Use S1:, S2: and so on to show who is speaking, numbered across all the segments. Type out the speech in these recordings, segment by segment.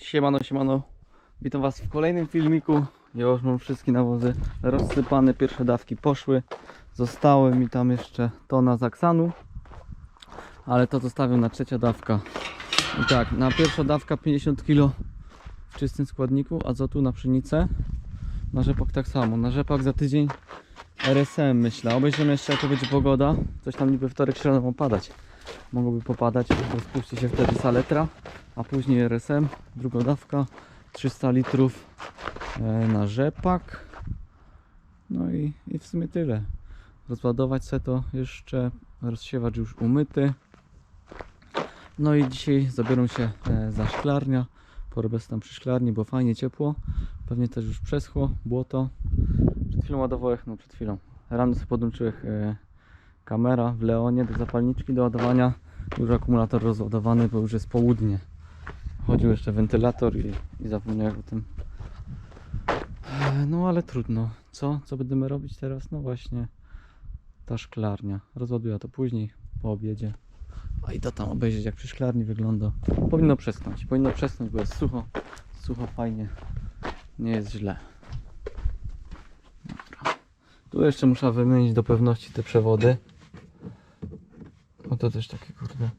S1: Siemano, siemano. Witam Was w kolejnym filmiku. Ja już mam wszystkie nawozy rozsypane, pierwsze dawki poszły. Zostały mi tam jeszcze tona zaksanu, ale to zostawię na trzecia dawka. I tak, na pierwsza dawka 50 kg w czystym składniku azotu na pszenicę. Na rzepak tak samo. Na rzepak za tydzień RSM myślę. Obejrzymy jeszcze jaka będzie pogoda. Coś tam niby wtorek, środę ma padać. Mogłoby popadać, rozpuści się wtedy saletra, a później RSM, druga dawka, 300 litrów e, na rzepak. No i, i w sumie tyle. Rozładować se to jeszcze, rozsiewacz już umyty. No i dzisiaj zabiorą się e, za szklarnia. Porobię tam przy szklarni, bo fajnie ciepło. Pewnie też już przeschło, błoto. Przed chwilą ładowałem, no przed chwilą. Rano sobie podłączyłem e, kamera w Leonie do zapalniczki do ładowania. Już akumulator rozładowany, bo już jest południe. Chodził jeszcze wentylator i, i zapomniałem o tym. No ale trudno. Co? Co będziemy robić teraz? No właśnie ta szklarnia. Rozładuję to później, po obiedzie. A idę tam obejrzeć jak przy szklarni wygląda. Powinno przeschnąć. Powinno przeschnąć, bo jest sucho. Sucho fajnie. Nie jest źle. Dobra. Tu jeszcze muszę wymienić do pewności te przewody. O to też takie kurde.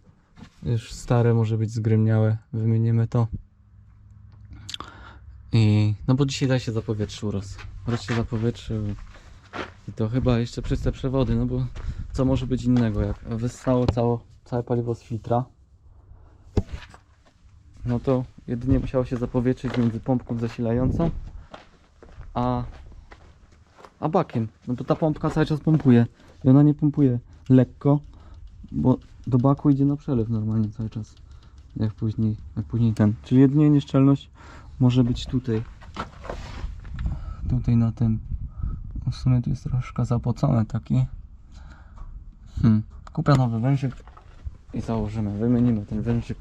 S1: Już stare może być zgrymniałe. Wymienimy to. I no bo dzisiaj da się zapowietrzył roz. Roz się zapowietrzył. I to chyba jeszcze przez te przewody, no bo co może być innego, jak wyssało cało, całe paliwo z filtra. No to jedynie musiało się zapowietrzyć między pompką zasilającą a, a bakiem. No bo ta pompka cały czas pompuje. I ona nie pompuje lekko, bo do baku idzie na przelew normalnie cały czas. Jak później, jak później ten. Czyli jedynie nieszczelność może być tutaj. Tutaj na tym. W sumie tu jest troszkę zapocone taki. Hmm. Kupię nowy wężyk i założymy. Wymienimy ten wężyk.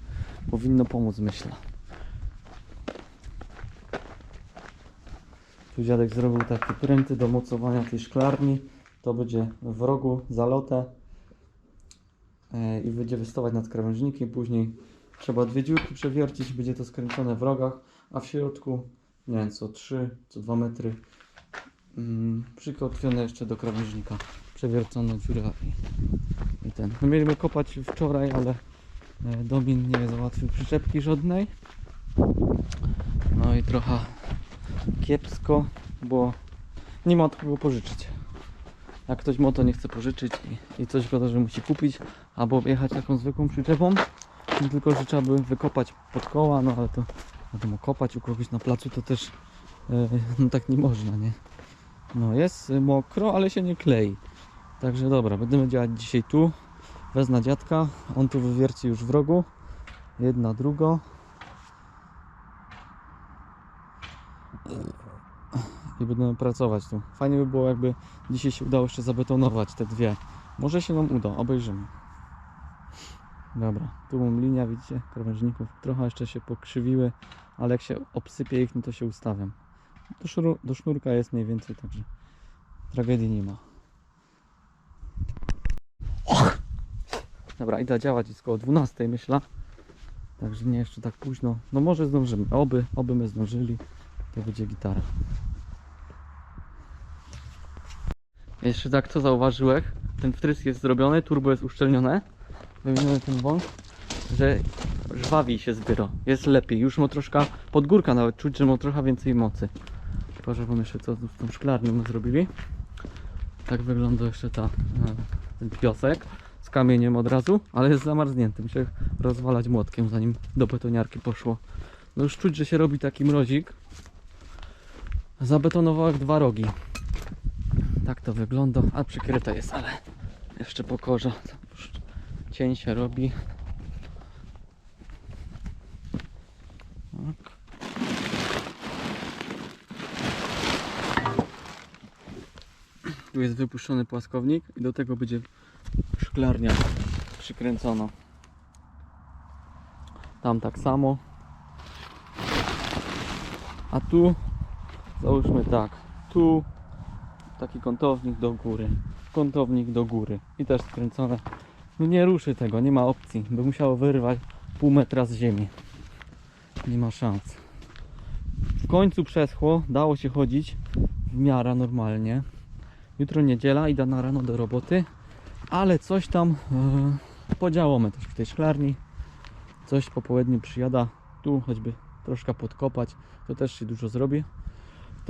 S1: Powinno pomóc, myślę. Tu dziadek zrobił takie pręty do mocowania tej szklarni. To będzie w rogu zalotę i będzie wystawać nad krawężnikiem. Później trzeba dwie dziurki przewiercić, będzie to skręcone w rogach, a w środku, nie wiem, co 3, co 2 metry mm, przykotwione jeszcze do krawężnika. Przewiercona dziura i, i ten. No mieliśmy kopać wczoraj, ale e, Domin nie załatwił przyczepki żadnej. No i trochę kiepsko, bo nie ma od kogo pożyczyć. Jak ktoś moto nie chce pożyczyć i, i coś go że musi kupić, albo jechać taką zwykłą przyczepą, tylko że trzeba by wykopać pod koła, no ale to wiadomo, kopać u kogoś na placu to też e, no tak nie można, nie? No jest mokro, ale się nie klei. Także dobra, będziemy działać dzisiaj tu. Wezna dziadka, on tu wywierci już w rogu. Jedna, druga. I będziemy pracować tu. Fajnie by było jakby dzisiaj się udało jeszcze zabetonować te dwie. Może się nam uda, obejrzymy. Dobra, tu mam linia, widzicie, krawężników. Trochę jeszcze się pokrzywiły, ale jak się obsypie ich, no to się ustawiam. Do, do sznurka jest mniej więcej, także tragedii nie ma. Dobra, idę działać, jest koło 12 myślę. Także nie jeszcze tak późno. No może zdążymy, oby, oby my zdążyli. To będzie gitara. Jeszcze tak, co zauważyłeś? Ten wtrysk jest zrobiony, turbo jest uszczelnione. Wymieniony ten wąż, że żwawiej się zbiera. Jest lepiej. Już mu troszkę pod górka nawet czuć, że ma trochę więcej mocy. Pokażę wam jeszcze co z tą szklarnią zrobili. Tak wygląda jeszcze ta, e, ten piosek z kamieniem od razu, ale jest zamarznięty. Muszę rozwalać młotkiem zanim do betoniarki poszło. No już czuć, że się robi taki mrozik. Zabetonowałem dwa rogi. Tak to wygląda, a przykryte jest, ale jeszcze pokorza. Cień się robi. Tak. Tu jest wypuszczony płaskownik i do tego będzie szklarnia przykręcona. Tam tak samo. A tu załóżmy tak. Tu taki kątownik do góry. Kątownik do góry. I też skręcone. No nie ruszy tego, nie ma opcji. By musiało wyrwać pół metra z ziemi. Nie ma szans. W końcu przeschło, dało się chodzić w miarę normalnie. Jutro niedziela, idę na rano do roboty, ale coś tam e, podziałamy też w tej szklarni. Coś po południu przyjada, tu choćby troszkę podkopać, to też się dużo zrobi.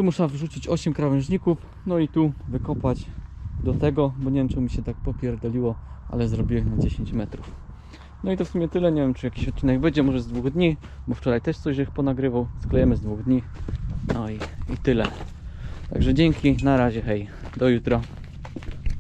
S1: Tu muszę wrzucić 8 krawężników, no i tu wykopać do tego, bo nie wiem czy mi się tak popierdoliło, ale zrobiłem na 10 metrów. No i to w sumie tyle, nie wiem czy jakiś odcinek będzie, może z dwóch dni, bo wczoraj też coś ich ponagrywał, sklejemy z dwóch dni. No i, i tyle. Także dzięki, na razie, hej, do jutra.